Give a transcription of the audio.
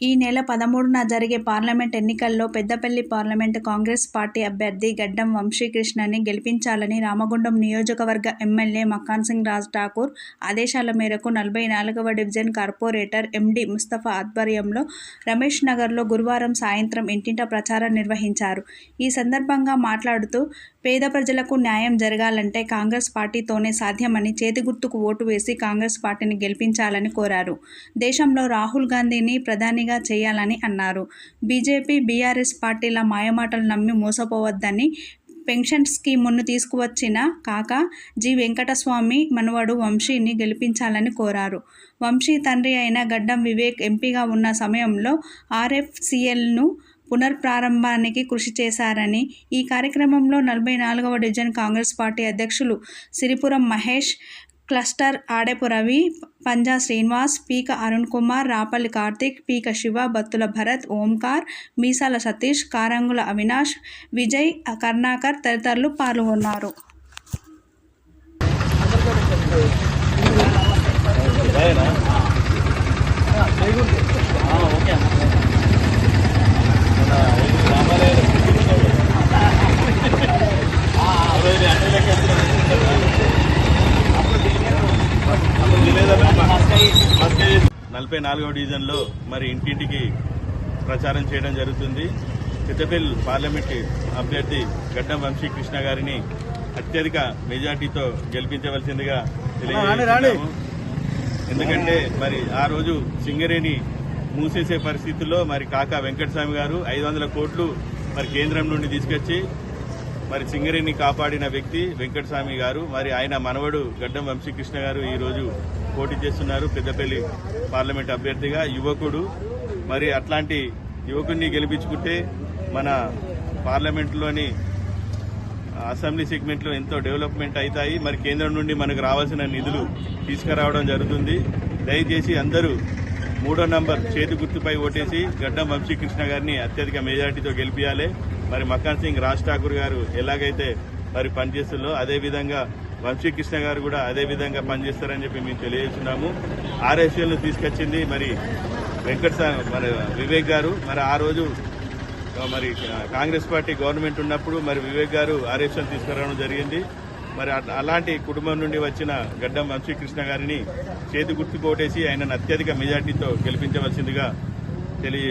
ఈ నెల పదమూడున జరిగే పార్లమెంట్ ఎన్నికల్లో పెద్దపల్లి పార్లమెంట్ కాంగ్రెస్ పార్టీ అభ్యర్థి గడ్డం వంశీకృష్ణని గెలిపించాలని రామగుండం నియోజకవర్గ ఎమ్మెల్యే మకాన్ సింగ్ రాజ్ ఠాకూర్ ఆదేశాల మేరకు నలభై నాలుగవ డివిజన్ కార్పొరేటర్ ఎండి ముస్తఫా ఆధ్వర్యంలో రమేష్ నగర్లో గురువారం సాయంత్రం ఇంటింట ప్రచారం నిర్వహించారు. ఈ సందర్భంగా మాట్లాడుతూ పేద ప్రజలకు న్యాయం జరగాలంటే కాంగ్రెస్ పార్టీతోనే సాధ్యమని చేతి గుర్తుకు ఓటు వేసి కాంగ్రెస్ పార్టీని గెలిపించాలని కోరారు. దేశంలో రాహుల్ గాంధీని ప్రధానిగా చేయాలని అన్నారు. బీజేపీ బీఆర్ఎస్ పార్టీల మాయమాటలు నమ్మి మోసపోవద్దని పెన్షన్ స్కీమును తీసుకువచ్చిన కాక జి. వెంకటస్వామి మనవడు వంశీని గెలిపించాలని కోరారు. వంశీ తండ్రి అయిన గడ్డం వివేక్ ఎంపీగా ఉన్న సమయంలో ఆర్ఎఫ్సిఎల్ను పునర్ప్రారంభానికి కృషి చేశారని ఈ కార్యక్రమంలో నలభై నాలుగవ డివిజన్ కాంగ్రెస్ పార్టీ అధ్యక్షులు సిరిపురం మహేష్ క్లస్టర్ ఆడెపు రవి పంజా శ్రీనివాస్ పీక అరుణ్ కుమార్ రాపల్లి కార్తిక్ పీక శివ బత్తుల భరత్ ఓంకార్ మీసాల సతీష్ కారంగుల అవినాష్ విజయ్ కర్ణాకర్ తదితరులు పాల్గొన్నారు. నలభై నాలుగవ డివిజన్లో మరి ఇంటింటికి ప్రచారం చేయడం జరుగుతుంది. పెద్దపల్లి పార్లమెంట్ అభ్యర్థి గడ్డం వంశీకృష్ణ గారిని అత్యధిక మెజార్టీతో గెలిపించవలసిందిగా తెలియజేస్తున్నాము. ఎందుకంటే మరి ఆ రోజు సింగరేణి మూసేసే పరిస్థితుల్లో మరి కాకా వెంకటస్వామి గారు ఐదు వందల కోట్లు మరి కేంద్రం నుండి తీసుకొచ్చి మరి సింగరిని కాపాడిన వ్యక్తి వెంకటస్వామి గారు మరి ఆయన మనవడు గడ్డం వంశీకృష్ణ గారు ఈరోజు పోటీ చేస్తున్నారు పెద్దపల్లి పార్లమెంట్ అభ్యర్థిగా యువకుడు. మరి అట్లాంటి యువకుడిని గెలిపించుకుంటే మన పార్లమెంట్లోని అసెంబ్లీ సెగ్మెంట్లో ఎంతో డెవలప్మెంట్ అవుతాయి. మరి కేంద్రం నుండి మనకు రావాల్సిన నిధులు తీసుకురావడం జరుగుతుంది. దయచేసి అందరూ మూడో నంబర్ చేతి గుర్తుపై ఓటేసి గడ్డం వంశీకృష్ణ గారిని అత్యధిక మెజార్టీతో గెలిపించాలి మరి మకాన్ సింగ్ రాజ్ ఠాకూర్ గారు ఎలాగైతే మరి పనిచేస్తుందో అదేవిధంగా వంశీకృష్ణ గారు కూడా అదే విధంగా పనిచేస్తారని చెప్పి మేము తెలియజేస్తున్నాము. ఆర్ఎస్ఎల్ను తీసుకొచ్చింది మరి వెంకట మరి వివేక్ గారు. మరి ఆ రోజు మరి కాంగ్రెస్ పార్టీ గవర్నమెంట్ ఉన్నప్పుడు మరి వివేక్ గారు ఆర్ఎస్ఎల్ తీసుకురావడం జరిగింది. మరి అలాంటి కుటుంబం నుండి వచ్చిన గడ్డం వంశీకృష్ణ గారిని చేతి గుర్తు కోటేసి ఆయనను అత్యధిక మెజార్టీతో గెలిపించవలసిందిగా తెలియ